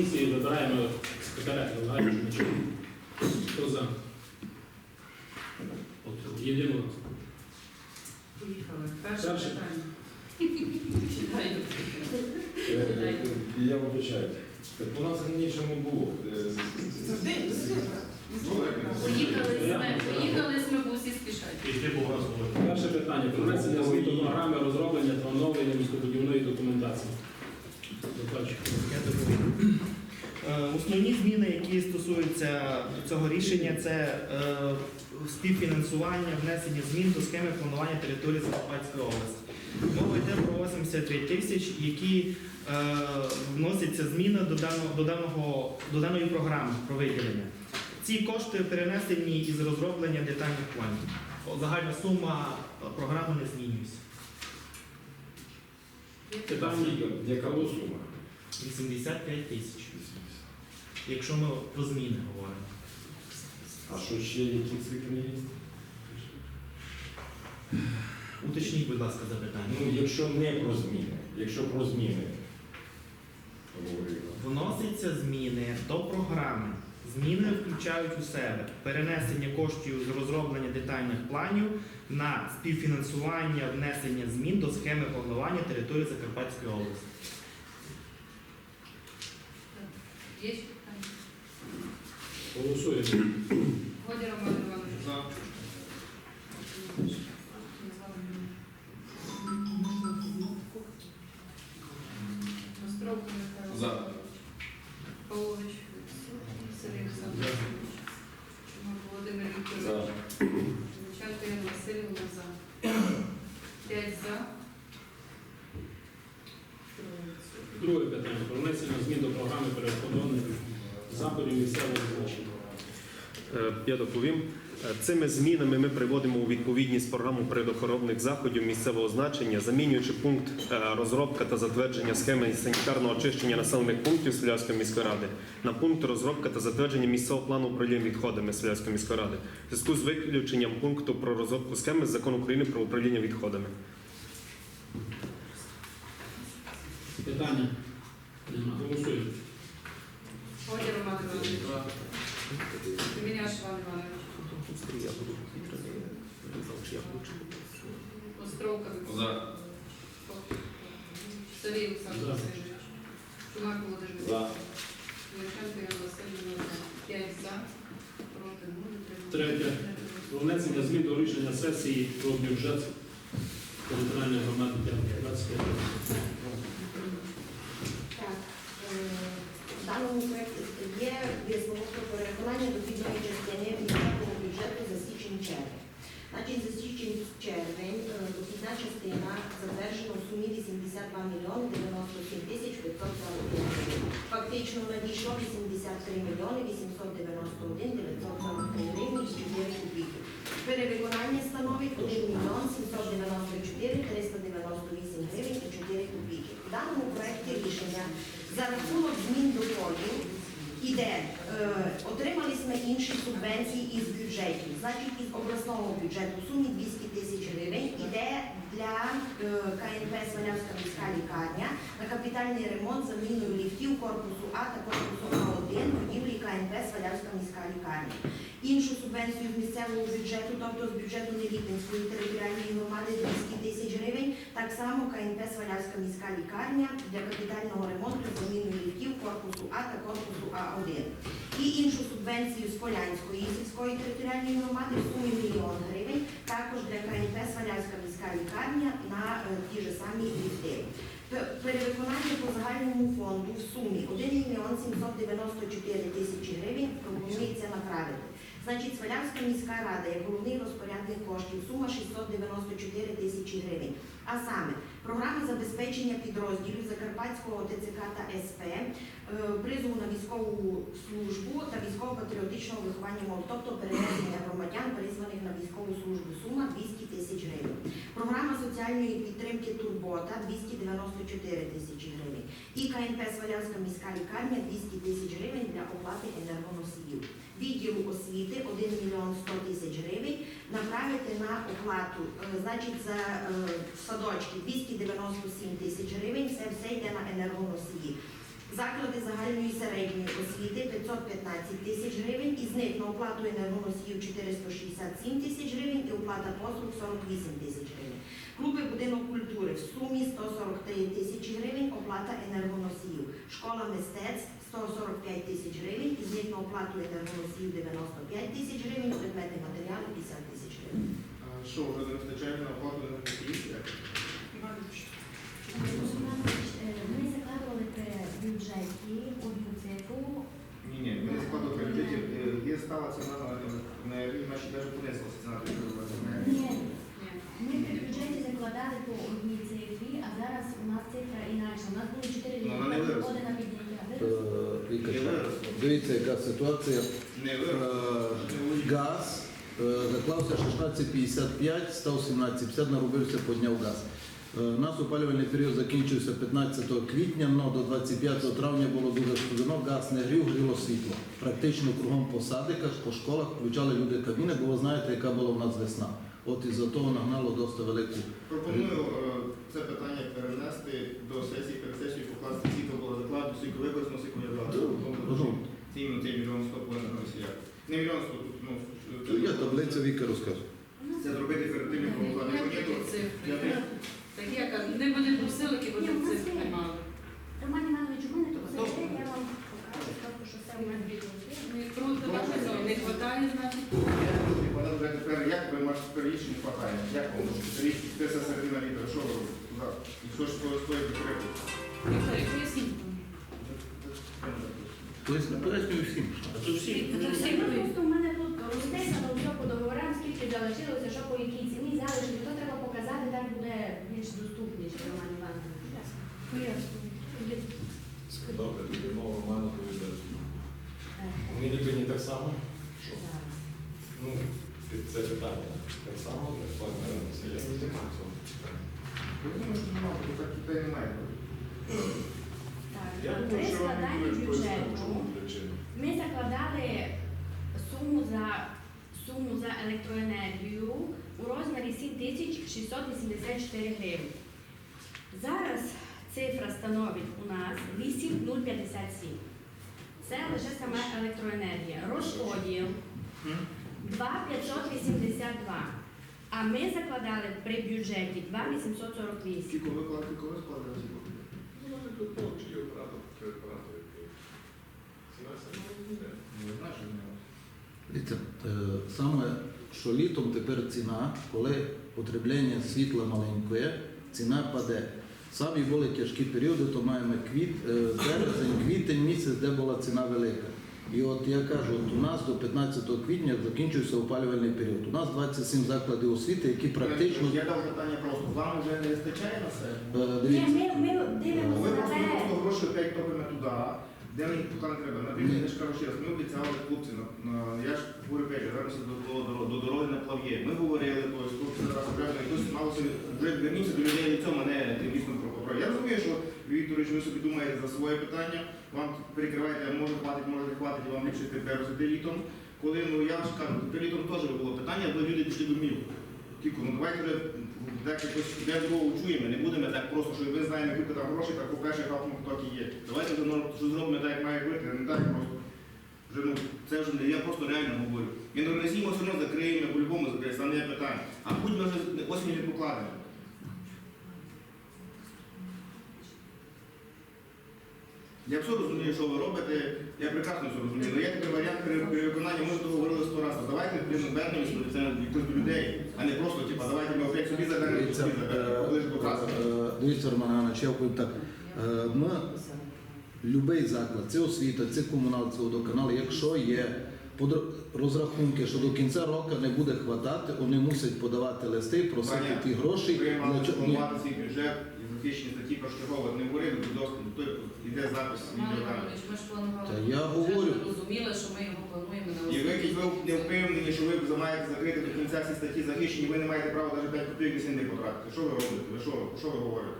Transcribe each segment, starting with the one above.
комісії вибираємо секретаря Гаючу. Хто за? От, Єдиного. Поїхали. Перше Перше. питання. Е, Я вибачаю. У нас раніше не було. Е, Поїхали з ми, поїхали з всі спішать. Перше питання. Про внесення змін до програми розроблення та оновлення містобудівної документації. Докладчик. Я. Е, Основні зміни, які стосуються цього рішення, це е, співфінансування, внесення змін до схеми планування території Закарпатської області. Мова йде про 83 тисяч, які е, вносяться зміни до даного, до, даного, до даної програми про виділення. Ці кошти перенесені із розроблення детальних планів. Загальна сума програми не змінюється. Питання. Яка сума? 85 тисяч, якщо ми про зміни говоримо. А що ще які цифри є? Уточніть, будь ласка, запитання. Ну, якщо не про зміни, якщо про зміни. говорили. Вносяться зміни до програми. Зміни включають у себе перенесення коштів з розроблення детальних планів на співфінансування внесення змін до схеми планування території Закарпатської області. Є? Голосуємо. Годя Роман доповім. Е, Цими змінами ми приводимо у відповідність програму природоохоронних заходів місцевого значення, замінюючи пункт е, розробка та затвердження схеми санітарного очищення населених пунктів Свілявської міської ради на пункт розробка та затвердження місцевого плану управління відходами Свілявської міської ради в зв'язку з виключенням пункту про розробку схеми з закону України про управління відходами. Питання? Нема. Голосуємо. Годя Роман Іванович. Міняш Іван Іванович. Островка За. Сергій Олександр Васильович. Чумак Володимир За. Лучанко Ірина Васильівна. П'ять за. Проти нуль. Третє. Про внесення змін до рішення сесії про бюджет територіальної громади Тягнення 25 років. Так, е, в даному проєкті є висновок про переконання дохідної частини місцевого бюджету за січень-червень. Значить, за січень-червень е, дохідна частина затверджена в сумі 82 мільйони 97 тисяч 541 гривень. Фактично надійшло 83 мільйони 891 943 гривні і 4 копійки. Перевиконання становить 1 мільйон 794 398 гривень і 4 копійки. В даному проєкті рішення за рахунок змін доходів іде, е, отримали ми інші субвенції із бюджетів, значить із обласного бюджету в сумі 200 тисяч гривень іде для е, КНП Свалявська міська лікарня на капітальний ремонт заміною ліфтів корпусу А та корпусу А1 будівлі КНП Свалявська міська лікарня. Іншу субвенцію з місцевого бюджету, тобто з бюджету Нелітинської територіальної громади 200 тисяч гривень, так само КНП Свалявська міська лікарня для капітального ремонту заміну ліфтів корпусу А та корпусу А1. І іншу субвенцію з Полянської сільської територіальної громади в сумі мільйон гривень, також для КНП Свалявська міська лікарня на е, ті ж самі ліфти. Перевиконання по загальному фонду в сумі 1 мільйон 794 тисячі гривень пропонується направити. Значить, Свалявська міська рада як головний розпорядник коштів сума 694 тисячі гривень. А саме програми забезпечення підрозділів Закарпатського ТЦК та СП, е, призову на військову службу та військово-патріотичного виховання мов, тобто перевезення громадян, призваних на військову службу. Сума 200 тисяч гривень. Програма соціальної підтримки Турбота 294 тисячі гривень. І КНП Свалявська міська лікарня 200 тисяч гривень для оплати енергоносіїв. Відділу освіти 1 мільйон 100 тисяч гривень направити на оплату, е, значить, за е, садочки 297 тисяч гривень, це все йде на енергоносії. Заклади загальної середньої освіти 515 тисяч гривень, із них на оплату енергоносіїв 467 тисяч гривень і оплата послуг 48 тисяч гривень. Клуби будинок культури в сумі 143 тисячі гривень, оплата енергоносіїв. Школа мистецтв 145 тисяч гривень, із них на оплату енергоносіїв 95 тисяч гривень, предмети матеріали 50 тисяч гривень. Що, вже не вистачає на оплату на комісію? Ми закладували при бюджеті у бюджету. Ні, ні, ми не складу пріоритетів. Е, Є стала ціна на на наші навіть понеслася ціна на Ні, Ні. ми при бюджеті закладали по одній цифрі, а зараз у нас цифра інакша. У нас було 4 Ну, вона не мільйони виросла. на підняття. Е, Виросла. Віка, Не виросло. Дивіться, яка ситуація. Е. Газ е, заклався 16,55, став 17,50, наробився, підняв газ. Е, У нас опалювальний період закінчився 15 квітня, але до 25 травня було дуже студено, газ не грів, гріло світло. Практично кругом по садиках, по школах включали люди кабіни, бо ви знаєте, яка була в нас весна. От із-за того нагнало досить велику. Пропоную це питання перенести до сесії, перед сесією покласти скільки було закладу, скільки використано, скільки я Ну, Це іменно цей мільйон сто повинен на Росія. Не мільйон сто, тут, ну, то Є таблиця Віка розказує. Це зробити. Є ні, такі то цифри. я теж Такі, як не мене просили, які вони цифри не мали. Роман Іванович, у мене тут все, я вам покажу, тобто, що це у мене відео. Не круто, написано, не хватає, значить. Вона вже тепер, як ви можете тепер рішення не хватає? Як вам рішення? Це все середина літера, що ви робите? І що ж стоїть підтримки? Віктор, поясніть. Тобто пояснюю всім. А то всі. Це всі Ну. Просто у мене тут розписано все по договорам, скільки залишилося, що по якій ціні залишки. То треба показати, так буде більш доступніше, Роман Іванович. Добре, тоді мова Романа повідає. Е, Ми ніби не так само, що ну, під це питання так само, не складно населення. не так. Я думаю, що немає, так дітей немає. Я думаю, при що складанні пояснив, бюджету чому причина. ми закладали суму за суму за електроенергію у розмірі 7684 гривень. Зараз цифра становить у нас 8057. Це лише сама електроенергія. Розподіл 2582. А ми закладали при бюджеті 2848. Скільки ви клали, скільки ви складали? Ну, вони тут получили оператор, оператор, який. Ціна сама буде. Не знаю, що не Дивіться, е, саме що літом тепер ціна, коли потреблення світла маленьке, ціна паде. Самі були тяжкі періоди, то маємо квіт, е, березень, квітень місяць, де була ціна велика. І от я кажу, от у нас до 15 квітня закінчився опалювальний період. У нас 27 закладів освіти, які практично Я дав питання просто. Вам вже не вистачає на це? е, Ні, дивіться. ми, ми Ви дивимося на просто, гроші опять топимо туди, де мені туди не треба. Наприклад, я ж кажу ще ми обіцяли хлопці, на, на, я ж говорю, же, вернемося до, до, до, до дороги на плав'є. Ми говорили, то есть, хлопці зараз вже хтось мало собі, вже вернувся до людей цього мене тим містом про про. Я розумію, що Вікторович, ви собі думаєте за своє питання, вам перекриваєте, може хватить, може не хватить, вам більше тепер розійти літом. Коли ну я ж кажу, літом теж було питання, бо люди пішли до мілку. Тільки, ну давайте вже так якось де другого чуємо, не будемо так просто, що ви знаємо, скільки там грошей, так по перших рахунок хто є. Давайте що зробимо так, як має бути, не так просто. Вже, ну, це вже не- я просто реально говорю. Інтернесімо все одно закриємо, по-любому закриємо, це не питання. А будь ми вже осінь не покладемо. Я все розумію, що ви робите, я прекрасно все розумію. Але є такий варіант виконанні, ми ж договорили сто разів. Давайте блін, вернемося до це якось до людей, а не просто, типа, давайте ми опять собі заберемо, Дивіться, заберемо, коли ж е, доказано. е, дивіться, Роман Іванович, я впевнений так. Е, Ми Любий заклад, це освіта, це комунал, це водоканал, якщо є розрахунки, що до кінця року не буде хватати, вони мусять подавати листи, просити Понятно. ті гроші. Ви мали сформувати свій бюджет і захищені статті першочергово. Не говорили, будь ласка, то йде запис ми ж планували. Та я говорю. Ми розуміли, що ми його плануємо на І ви, ви не впевнені, що ви маєте закрити до кінця всі статті захищені, ви не маєте права навіть 5 копійок десь не потратити. Що ви робите? Ви що, що ви говорите?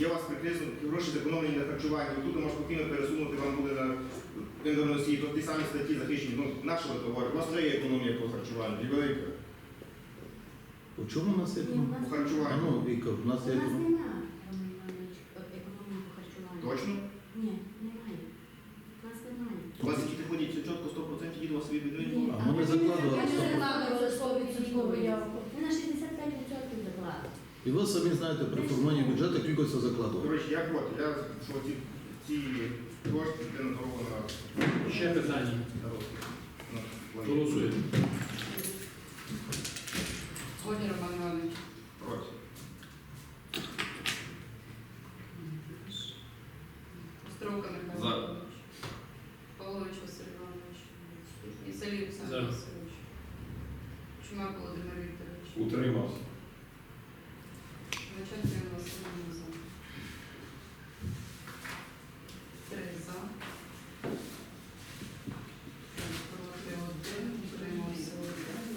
У вас прекрасно гроші зекономлені на харчування, тут можна спокійно пересунути, вам буде на тендерності по тій самі статті захищені ну, нашого товару. У нас вже є економія по харчуванню і велика. У чому у нас є економія? По А харчуванню. ну, Віка, у нас У є нас економ- немає економіку харчування. Точно? Ні, немає. У нас немає. У вас які ходять все чітко 100% їду у вас відвідують? А ми не закладували. Ми не закладували 100% явку. Ми на 65% закладу. І ви самі знаєте, при формуванні бюджету кількості закладу. Коротше, я проти. Я що ці, ці кошти йде на дорогу на Ще питання. Голосуємо. Годя Роман Іванович. Проти. Островка Михайло За. Іванович. Павлович Василь Іванович. Ісалій Олександр За. Васильович. Чумак Володимир Вікторович. Утримався. Начальник Ірина Васильівна за. Три за. Проти один. Утримався один.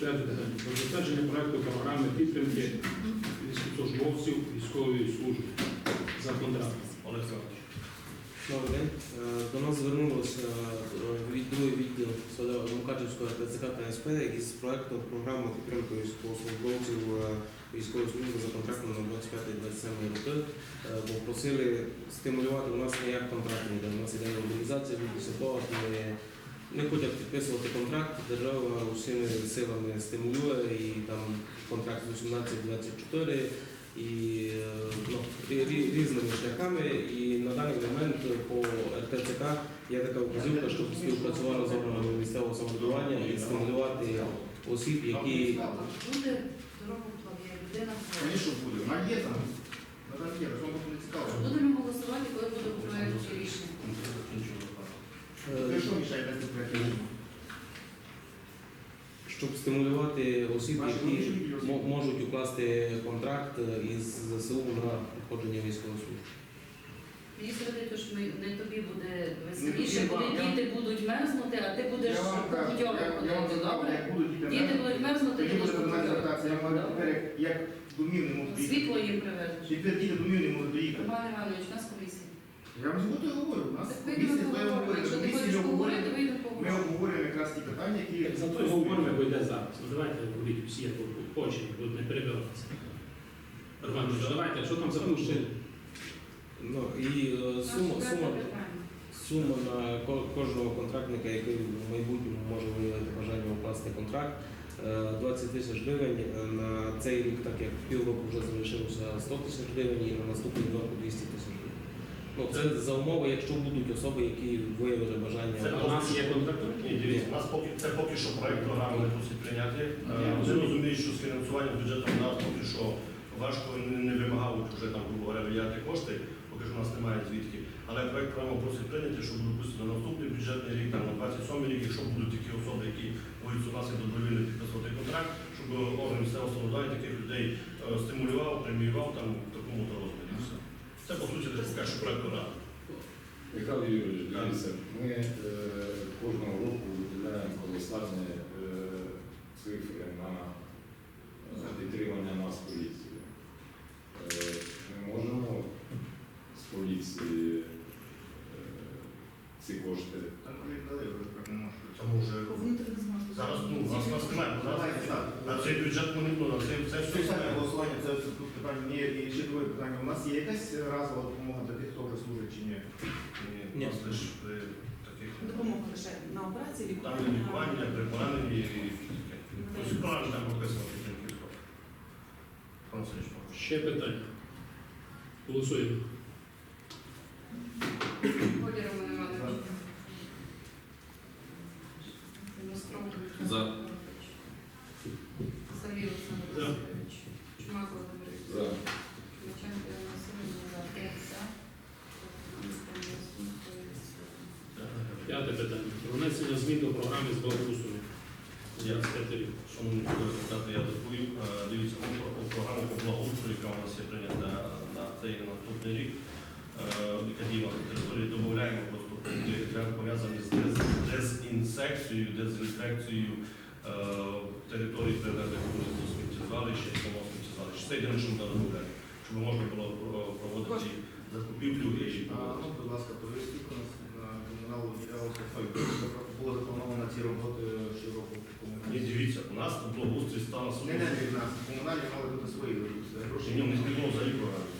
Четверте. Про затвердження проекту програми підтримки військовослужбовців військової служби за контрактом. Олександр. Добрий день. Е, До нас звернулося е, від другий відділ Мукачівського ТЦК та СП із проекту програми підтримки військовослужбовців е, військової служби за контрактом на 25-27 роки. Попросили стимулювати у нас не як контракт ніде. У нас іде мобілізація, після того як ми не хочуть підписувати контракт, держава усіми силами стимулює і там контракт з 18-24 і ну, рі- рі- різними шляхами. І на даний момент по РТЦК є така вказівка, щоб співпрацювали з органами місцевого самоврядування і стимулювати осіб, які Буде дорогу плаває, людина буде? Вона є там. Вона є, тому не цікаво. Будемо голосувати, коли буде проект рішення. Е, що мішає дати проєкт рішення? щоб стимулювати осіб, які внутрішні осіб. можуть укласти контракт із ЗСУ на проходження військової служби. Мені здається, що ми- не тобі буде веселіше, коли вам, я- діти будуть мерзнути, а ти будеш Я вам кажу, я- я вам ходити, сказав, добре? як будуть діти Діти мерзнути, будуть мерзнути, тоді ти будеш буде до мене звертатися. Я вам тепер як домів не можу доїхати. Світло їм привезеш. Тепер діти домів не можуть доїхати. Роман Іванович, у нас комісія. Я вам згодом говорю. У нас Так. Якщо ти комісії хочеш ми обговорюємо. вийдемо Ми обговорюємо якраз ті питання, які За той говоримо, бо йде зараз. Ну давайте говоріть всі по по очереді, будуть не перебиватися. Роман, давайте, що там за пункт? Ну і е, сума, сума, сума на ко- кожного контрактника, який в майбутньому може виявити бажання укласти контракт. е, 20 тисяч гривень е, на цей рік, так як півроку вже залишилося 100 тисяч гривень і на наступний рік 200 тисяч гривень. Ну, це за умови, якщо будуть особи, які виявили бажання. Це у нас є контракт? Ні, дивіться, у нас поки це поки що проект програми не досить прийняти. Е, Вони розуміють, що з фінансуванням бюджету у нас поки що важко не, не вимагають вже там, грубо говоря, виділяти кошти, поки що у нас немає звідки. Але проект програми просить прийняти, щоб допустити на наступний бюджетний рік, там на 27 рік, якщо будуть такі особи, які будуть у нас і добровільно підписувати контракт, щоб орган місцевого самоврядування таких людей е, стимулював, преміював там в такому то розмірі. Це по суті поки що проект програми. Михайло Юрійович, дивіться, ми е, кожного року виділяємо колосальні е, цифри на е, підтримання нас поліції. Е, ми можемо з поліції е, ці кошти. Там вже дали, вже так не можу. Тому вже зараз ну, у нас, у нас немає. бо Давайте Зараз так. на цей бюджет ми не ну, на цей це все Спеціальне знає. голосування, це це тут питання. Ні, і ще друге питання. У нас є якась разова допомога для тих, хто вже служить чи ні? Ні, лише при таких Допомога лише на операції там лікування. і лікування, при пораненні і. Ось поранення там підтримки. Пан Васильович. Ще питання. Голосуємо. Годя Роман Іванович. Островка Михайло За. Іванович. Ісалій Олександр За. Васильович. Чумак Володимир За. Вікторович. Начальник Ірина Васильівна за. П'ять за. П'яте питання. Про внесення змін до програми з благоустрою. Я 25. Шановні колеги, депутати, я доповім. Е, Дивіться, ми про про програму по благоустрою, яка у нас є прийнята на цей і наступний рік, е, яка діє на території, додаємо просто пункти, які пов'язані з дезінсекцією, дезінфекцією е, території прилеглих до сміттєзвалища і самого сміттєзвалища. Це єдине, що ми зараз щоб можна було проводити закупівлю і ну, будь ласка, повісти у нас на комуналу було заплановано ці роботи щороку. Ні, дивіться, у нас благоустрій став на Не, не від нас. Комунальні мали бути свої гроші. Ні, не спільно взагалі програми.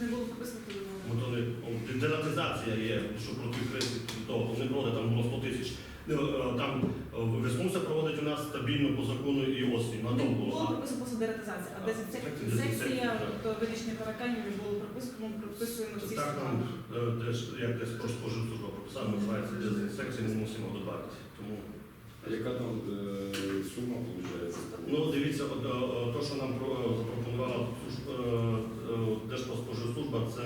Не було прописано, коли то не о, є, що проти кризи того, то не було, там було 100 тисяч Ну, е, Там е, весну все проводить у нас стабільно по закону і осінь. На тому Було було. прописано просто дератизація, а Дезінфекція, так. тобто вирішення тараканів не було прописано, прописуємо ці Так, там е, теж як десь про служба прописана, називається дезінфекція, не мусимо додати. Тому А яка там е, сума виходить? Ну, дивіться, от, е, е, то, що нам про- е, запропонувала е, Держпродспоживслужба, це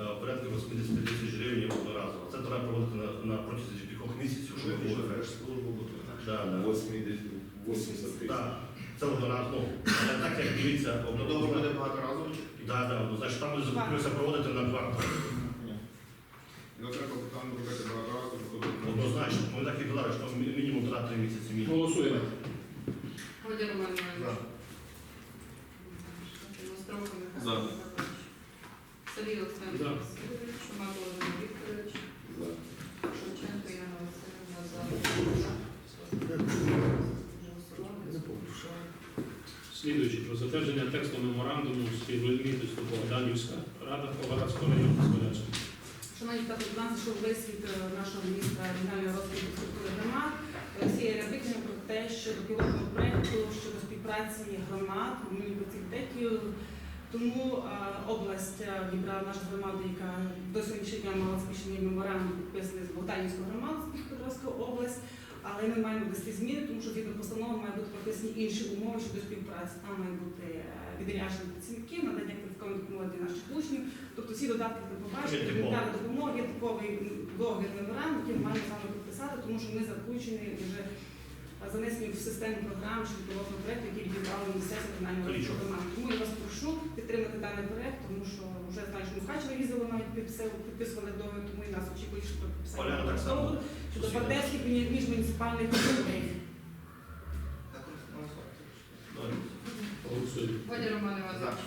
е, порядка 80 тисяч гривень одноразово. Це треба проводити на, на протязі кількох місяців, щоб ви службу буде? Да, да. 80 80 тисяч. Так, це одноразово. Ну, але так як дивіться, Ну, добре, буде багаторазово чи? Да, да, ну, значить, там ми закупилися проводити на квартал. Ну, треба там робити багаторазово, буде. Однозначно, ми так і казали, що мі- мінімум 2-3 місяці мінімум. Голосуємо. Водя Роман Іванович. За. Nostroха Михайло За. Михайлович. Сергій Олександр Васильович. Шумак Володимир Вікторович. Шевченко Яна Васильівна. За. Слідуючи про затвердження тексту меморандуму з співробітництва Богданівська Рада Павлоградського району розпорядження. Шановні депутати, до нас зайшов висвіт е, нашого міністра регіонального розвитку структури громад. Олексія Рябикіна про те, що до пілотного проєкту щодо співпраці громад, муніципалітетів. Тому е, область е, відбрала нашу громаду, яка до сьогоднішнього дня мала спішений меморандум підписаний з Болтанівського громадою Південської область. Але ми маємо ввести зміни, тому що згідно постанови має бути прописані інші умови щодо співпраці. Там має бути е, відрядження працівників, надання квalifikованої допомоги для наших учнів. Тобто всі додатки Є типово. гуманітарна допомога, є типовий договір меморандум, який ми маємо з вами підписати, тому що ми заключені вже е, занесені в систему програм чи пілотного проєкту, який відібрали Міністерство комунального розвитку Тому я вас прошу підтримати даний проєкт, тому що вже знаю, що Мукачево їздило навіть підписали- підписували договір, тому і нас очікує, що про так щодо партнерських мі- міжмуніципальних ну, Давай. Роман Іванович.